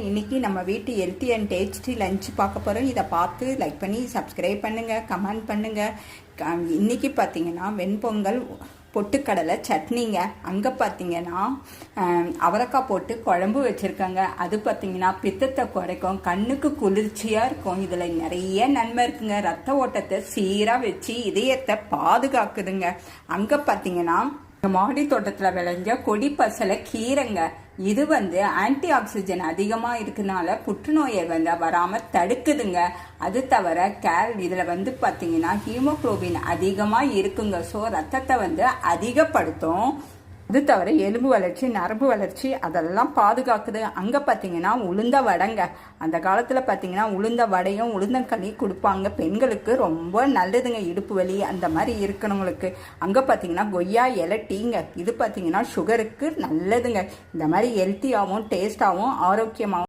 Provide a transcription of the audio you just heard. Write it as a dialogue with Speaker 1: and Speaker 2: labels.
Speaker 1: இன்னைக்கு நம்ம வீட்டு ஹெல்த்தி அண்ட் டேஸ்டி லஞ்ச் பார்க்க போகிறோம் இதை பார்த்து லைக் பண்ணி சப்ஸ்கிரைப் பண்ணுங்கள் கமெண்ட் பண்ணுங்கள் க- இன்னைக்கு பார்த்தீங்கன்னா வெண்பொங்கல் பொட்டுக்கடலை சட்னிங்க. அங்கே பார்த்தீங்கன்னா அவரைக்காய் போட்டு குழம்பு வச்சுருக்காங்க. அது பார்த்தீங்கன்னா பித்தத்தை குறைக்கும் கண்ணுக்கு குளிர்ச்சியாக இருக்கும். இதில் நிறைய நன்மை இருக்குங்க. ரத்த ஓட்டத்தை சீராக வச்சு இதயத்தை பாதுகாக்குதுங்க. அங்கே பார்த்தீங்கன்னா மாடி தோட்டத்தில் விளைஞ்ச கொடி பசலை கீரைங்க. இது வந்து ஆன்டி ஆக்சிஜன் அதிகமாக இருக்கனால புற்றுநோயை வந்து வராமல் தடுக்குதுங்க. அது தவிர கேல் இதில் வந்து பார்த்தீங்கன்னா ஹீமோக்ளோபின் அதிகமாக இருக்குங்க. ஸோ ரத்தத்தை வந்து அதிகப்படுத்தும். இது தவிர எலும்பு வளர்ச்சி நரம்பு வளர்ச்சி அதெல்லாம் பாதுகாக்குது. அங்கே பார்த்தீங்கன்னா உளுந்த வடைங்க. அந்த காலத்தில் பார்த்தீங்கன்னா உளுந்த வடையும் உளுந்தங்களி கொடுப்பாங்க. பெண்களுக்கு ரொம்ப நல்லதுங்க. இடுப்பு வலி அந்த மாதிரி இருக்கிறவங்களுக்கு அங்கே பார்த்தீங்கன்னா கொய்யா இலை டீங்க. இது பார்த்தீங்கன்னா சுகருக்கு நல்லதுங்க. இந்த மாதிரி ஹெல்த்தியாகவும் டேஸ்டாகவும் ஆரோக்கியமாகவும்